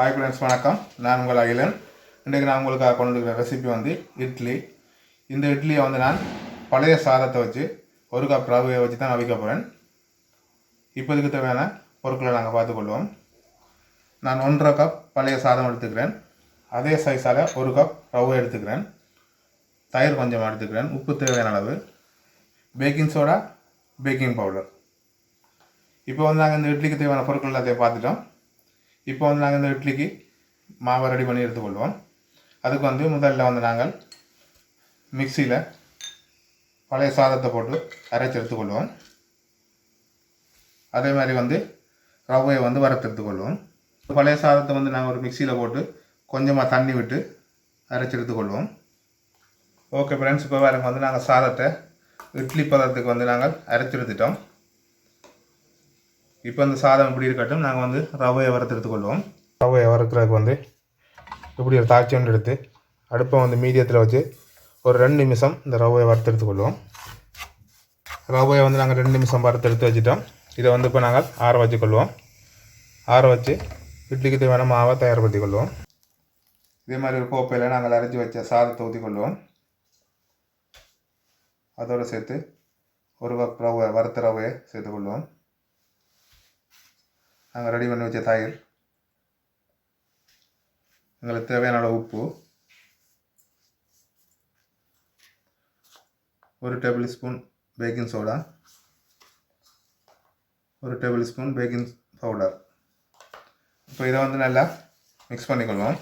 Hi friends வணக்கம். நான் உங்கள் அகிலன். இன்றைக்கு நான் உங்களுக்காக கொண்டு இருக்கிற ரெசிபி வந்து இட்லி. இந்த இட்லியை வந்து நான் பழைய சாதத்தை வச்சு ஒரு கப் ரவையை வச்சு தான் அவிக்க போகிறேன் இப்போதுக்கு தேவையான பொருட்களை நாங்கள் பார்த்துக்கொள்வோம். நான் ஒன்றரை கப் பழைய சாதம் எடுத்துக்கிறேன். அதே சைஸால் ஒரு கப் ரவை எடுத்துக்கிறேன். தயிர் கொஞ்சம் எடுத்துக்கிறேன். உப்பு தேவையான அளவு. பேக்கிங் சோடா பேக்கிங் பவுடர் இப்போ வந்து நாங்கள் இந்த இட்லிக்கு தேவையான பொருட்கள் எல்லாத்தையும் பார்த்துட்டோம். இப்போ வந்து நாங்கள் இந்த இட்லிக்கு மாவை ரெடி பண்ணி எடுத்துக்கொள்வோம். அதுக்கு வந்து முதல்ல வந்து நாங்கள் மிக்சியில் பழைய சாதத்தை போட்டு அரைச்சி எடுத்துக்கொள்வோம். அதே மாதிரி வந்து ரவையை வந்து வறுத்து எடுத்துக்கொள்வோம். பழைய சாதத்தை வந்து நாங்கள் ஒரு மிக்சியில் போட்டு கொஞ்சமாக தண்ணி விட்டு அரைச்சி எடுத்துக்கொள்வோம். ஓகே ஃப்ரெண்ட்ஸ் இப்போ வேறு வந்து நாங்கள் சாதத்தை இட்லி பதத்துக்கு வந்து நாங்கள் அரைச்சி எடுத்துட்டோம். இப்போ இந்த சாதம் இப்படி இருக்கட்டும் நாங்கள் வந்து ரவையை வறுத்து எடுத்துக்கொள்வோம். ரவையை வறுக்கிறதுக்கு வந்து இப்படி ஒரு தாச்சி ஒன்று எடுத்து அடுப்பை வந்து மீடியத்தில் வச்சு ஒரு ரெண்டு நிமிஷம் இந்த ரவையை வறுத்து எடுத்துக்கொள்வோம். ரவையை வந்து நாங்கள் ரெண்டு நிமிஷம் வறுத்து எடுத்து வச்சுட்டோம். இதை வந்து இப்போ நாங்கள் ஆற வச்சுக்கொள்வோம். ஆற வச்சு இட்லிக்கு தேவையான மாவை தயார்படுத்திக் கொள்வோம் இதே மாதிரி ஒரு கோப்பையில் நாங்கள் அரைச்சி வச்ச சாதத்தை ஊற்றிக்கொள்வோம் அதோடு சேர்த்து ஒரு கப் ரவை வறுத்த ரவையை சேர்த்துக்கொள்வோம். நாங்கள் ரெடி பண்ணி வச்ச தயிர். எங்களுக்கு தேவையான அளவு உப்பு. ஒரு டேபிள் ஸ்பூன் பேக்கிங் சோடா ஒரு டேபிள் ஸ்பூன் பேக்கிங் பவுடர் இப்போ இதை வந்து நல்லா மிக்ஸ் பண்ணிக்கொள்வோம்.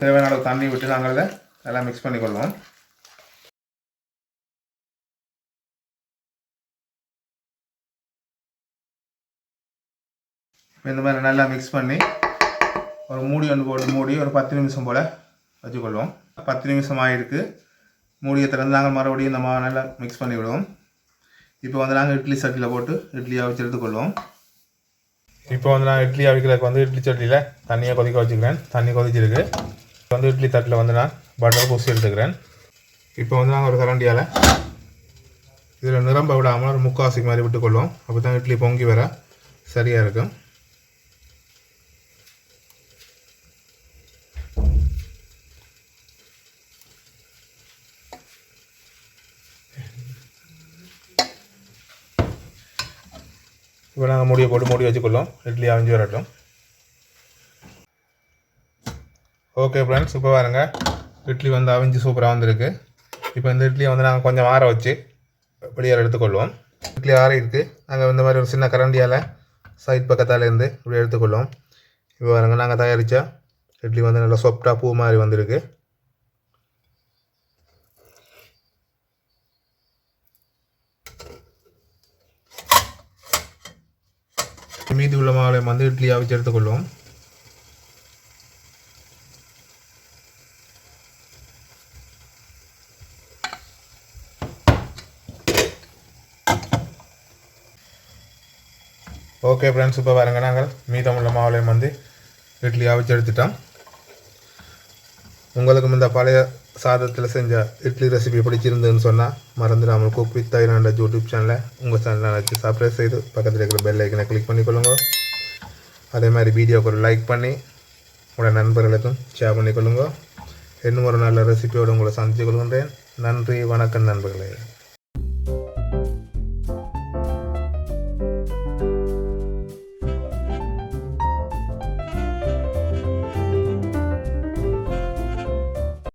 தேவையான அளவு தண்ணி விட்டு நாங்கள் நல்லா மிக்ஸ் பண்ணிக்கொள்வோம். இந்த மாதிரி நல்லா மிக்ஸ் பண்ணி ஒரு மூடி ஒன்று போட்டு மூடி ஒரு பத்து நிமிஷம் போல் வச்சுக்கொள்வோம். பத்து நிமிஷம் ஆகிருக்கு மூடியை திறந்து நாங்கள் மறுபடியும் இந்த மாவை நல்லா மிக்ஸ் பண்ணி விடுவோம். இப்போ வந்து நாங்கள் இட்லி சட்டியில் போட்டு இட்லியை வச்சு எடுத்துக்கொள்வோம். இப்போ வந்து நான் இட்லி அவிக்கிறதுக்கு வந்து இட்லி சட்டியில் தண்ணியை கொதிக்க வச்சுக்கிறேன். தண்ணி கொதிச்சிருக்கு. இப்போ வந்து இட்லி தட்டில் வந்து நான் பட்டர் பூசி எடுத்துக்கிறேன். இப்போ வந்து நாங்கள் ஒரு கரண்டியால் இதில் நிரம்ப விடாமல் ஒரு முக்காசி மாதிரி விட்டுக்கொள்வோம். அப்போ தான் இட்லி பொங்கி வர சரியாக இருக்கும். இப்போ நாங்கள் மூடியை போட்டு மூடி வச்சுக்கொள்ளும். இட்லி அவிஞ்சு வரட்டும். ஓகே ஃப்ரெண்ட்ஸ் இப்போ பாருங்க. இட்லி வந்து அவிஞ்சு சூப்பராக வந்திருக்கு. இப்போ இந்த இட்லியை வந்து நாங்கள் கொஞ்சம் ஆற வச்சு வெளியால் எடுத்துக்கொள்வோம் இட்லி ஆற இருக்குது நாங்கள் இந்த மாதிரி ஒரு சின்ன கரண்டியால் சைட் பக்கத்தாலேருந்து இப்படி எடுத்துக்கொள்வோம் இப்போ பாருங்கள் நாங்கள் தயாரித்தா இட்லி வந்து நல்லா சாஃப்டாக பூ மாதிரி வந்திருக்கு. மீதி உள்ள மாவுளை வந்து இட்லி அவிச்சு எடுத்துக்கொள்வோம். ஓகே ஃப்ரெண்ட்ஸ் இப்போ பாருங்கள் நாங்கள் மீதமுள்ள மாவுளையும் வந்து இட்லி அவிச்சு எடுத்துட்டோம். உங்களுக்கு இந்த பழைய சாதத்தில் செஞ்ச இட்லி ரெசிபி பிடிச்சிருந்ததுன்னு சொன்னால் மறந்துடாமல் குக் வித் யூடியூப் சேனலை உங்கள் சேனலை வச்சு சப்ஸ்கிரைப் செய்து பக்கத்தில் இருக்கிற பெல் ஐக்கனை கிளிக் பண்ணிக்கொள்ளுங்க. அதே மாதிரி வீடியோக்கு ஒரு லைக் பண்ணி உங்களோட நண்பர்களுக்கும் ஷேர் பண்ணிக்கொள்ளுங்க. இன்னும் ஒரு நல்ல ரெசிபியோடு உங்களை சந்தித்து கொள்கின்றேன். நன்றி வணக்கம் நண்பர்களே.